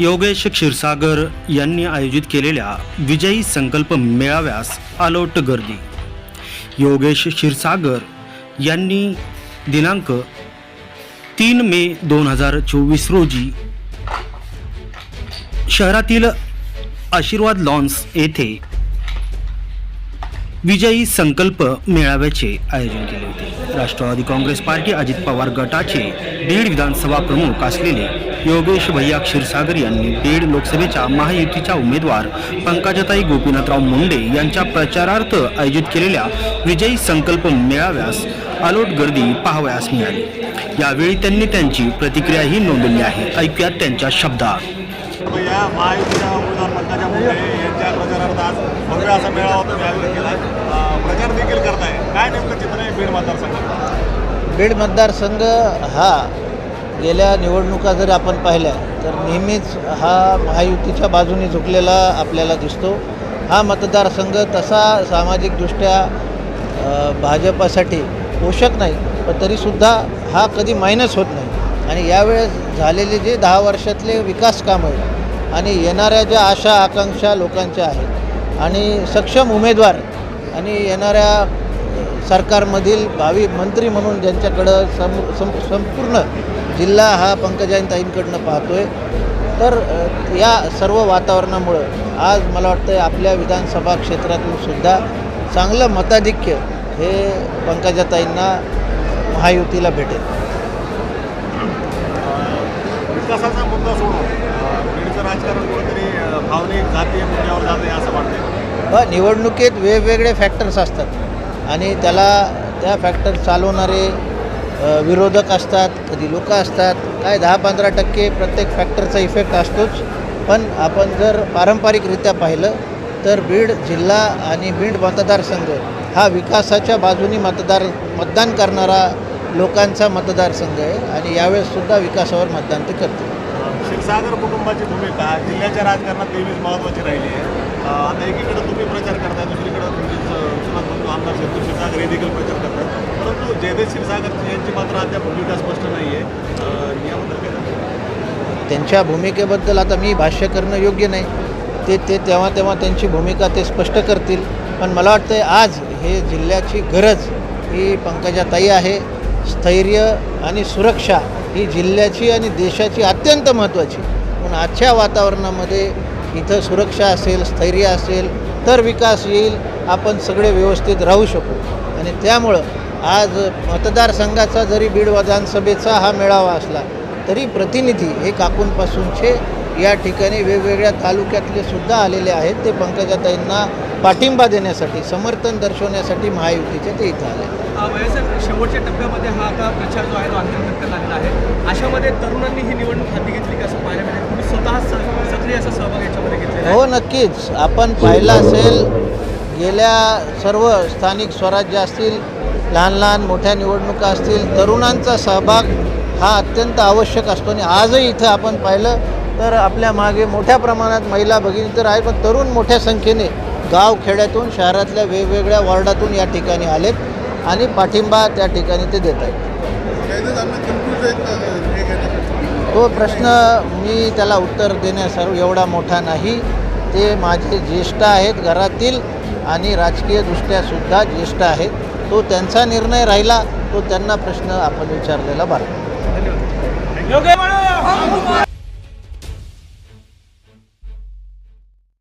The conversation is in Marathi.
योगेश क्षीरसागर यांनी आयोजित केलेल्या विजयी संकल्प मेळाव्यास आलोट गर्दी. योगेश क्षीरसागर यांनी दिनांक तीन मे दोन हजार चोवीस रोजी शहरातील आशीर्वाद लॉन्स येथे विजयी संकल्प मेळाव्याचे आयोजन केले होते. राष्ट्रवादी काँग्रेस पार्टी अजित पवार गटाचे बीड विधानसभा प्रमुख असलेले योगेश भैया क्षीरसागर यांनी बीड लोकसभेच्या महायुतीच्या उमेदवार पंकजाताई गोपीनाथराव मुंडे यांच्या प्रचारार्थ आयोजित केलेल्या विजयी संकल्प मेळाव्यास अलोट गर्दी पाहावयास मिळाली. यावेळी त्यांनी त्यांची प्रतिक्रियाही नोंदवली आहे. ऐकूयात त्यांच्या शब्दात. पंकजा मुंडे यांच्या प्रचारार्थ आज भव्य असा मेळावा तुम्ही आयोजित केला प्रचार देखील करताय. काय नेमकं चित्र आहे बीड मतदारसंघात बीड मतदारसंघ हा गेल्या निवडणुका जर आपण पाहिल्या तर नेहमीच हा महायुतीच्या बाजूने झुकलेला आपल्याला दिसतो. हा मतदारसंघ तसा सामाजिकदृष्ट्या भाजपासाठी पोषक नाही पण तरीसुद्धा हा कधी मायनस होत नाही. आणि यावेळेस झालेले जे दहा वर्षातले विकास कामं आहे आणि येणाऱ्या ज्या आशा आकांक्षा लोकांच्या आहेत आणि सक्षम उमेदवार आणि येणाऱ्या सरकारमधील भावी मंत्री म्हणून ज्यांच्याकडं सम सं संपूर्ण जिल्हा हा पंकजाताईंकडनं पाहतो आहे तर या सर्व वातावरणामुळं आज मला वाटतं आपल्या विधानसभा क्षेत्रातून सुद्धा चांगलं मताधिक्य हे पंकजाताईंना महायुतीला भेटेल. विकासाचा मुद्दा सोडून. राजकारण कुठेतरी भावनिक जातीय मुद्द्यावर जात आहे असं वाटतंय. निवडणुकीत वेगवेगळे फॅक्टर्स असतात. आणि त्याला त्या फॅक्टर चालवणारे विरोधक असतात कधी लोक असतात. काय दहा पंधरा टक्के प्रत्येक फॅक्टरचा इफेक्ट असतोच. पण आपण जर पारंपरिकरित्या पाहिलं तर बीड जिल्हा आणि बीड मतदारसंघ हा विकासाच्या बाजूनी मतदार मतदान करणारा लोकांचा मतदारसंघ आहे. आणि यावेळेससुद्धा विकासावर मतदान ते करतील. क्षीरसागर कुटुंबाची भूमिका जिल्ह्याच्या राजकारणात नेहमीच महत्त्वाची राहिली आहे. आता एकीकडे तुम्ही प्रचार करताय दुसरीकडे तुमचे स- बंधू आमदार शेतू क्षीरसागर हे देखील प्रचार करतात परंतु जयदेव क्षीरसागर यांची मात्र अद्याप भूमिका स्पष्ट नाही आहे याबद्दल काय त्यांच्या भूमिकेबद्दल आता मी भाष्य करणं योग्य नाही. ते ते तेव्हा तेव्हा त्यांची भूमिका ते स्पष्ट करतील. पण मला वाटतं आज हे जिल्ह्याची गरज ही पंकजाताई आहे. स्थैर्य आणि सुरक्षा ही जिल्ह्याची आणि देशाची अत्यंत महत्त्वाची. पण आजच्या वातावरणामध्ये इथं सुरक्षा असेल स्थैर्य असेल तर विकास येईल आपण सगळे व्यवस्थित राहू शकू. आणि त्यामुळं आज मतदारसंघाचा जरी बीड विधानसभेचा हा मेळावा असला तरी प्रतिनिधी हे काकूनपासूनचे या ठिकाणी वेगवेगळ्या तालुक्यातले सुद्धा आलेले आहेत. ते पंकजाताईंना पाठिंबा देण्यासाठी समर्थन दर्शवण्यासाठी महायुतीचे ते इथं आले. शेवटच्या टप्प्यामध्ये हा आता प्रचार जो आहे तो टप्प्यात आलेला आहे. अशामध्ये तरुणांनी ही निवडणूक हाती घेतली का असं पाहायला मिळेल? तुम्ही स्वतः सक्रिय असा सहभाग याच्यामध्ये घेतलेला हो नक्कीच. आपण पाहिलं असेल गेल्या सर्व स्थानिक स्वराज्य असतील लहान लहान मोठ्या निवडणुका असतील तरुणांचा सहभाग हा अत्यंत आवश्यक असतो. आणि आजही इथं आपण पाहिलं तर आपल्या मागे मोठ्या प्रमाणात महिला भगिनी तर आहे पण तरुण मोठ्या संख्येने गाव खेड्यातून शहरातल्या वेगवेगळ्या वॉर्डातून या ठिकाणी आलेत आणि पाठिंबा त्या ठिकाणी ते देत आहेत. तो प्रश्न मी त्याला उत्तर देण्यासार एवढा मोठा नाही. ते माझे ज्येष्ठ आहेत घरातील आणि राजकीयदृष्ट्या सुद्धा ज्येष्ठ आहेत. तो त्यांचा निर्णय राहिला तो त्यांना प्रश्न आपण विचारलेला बरा. धन्यवाद.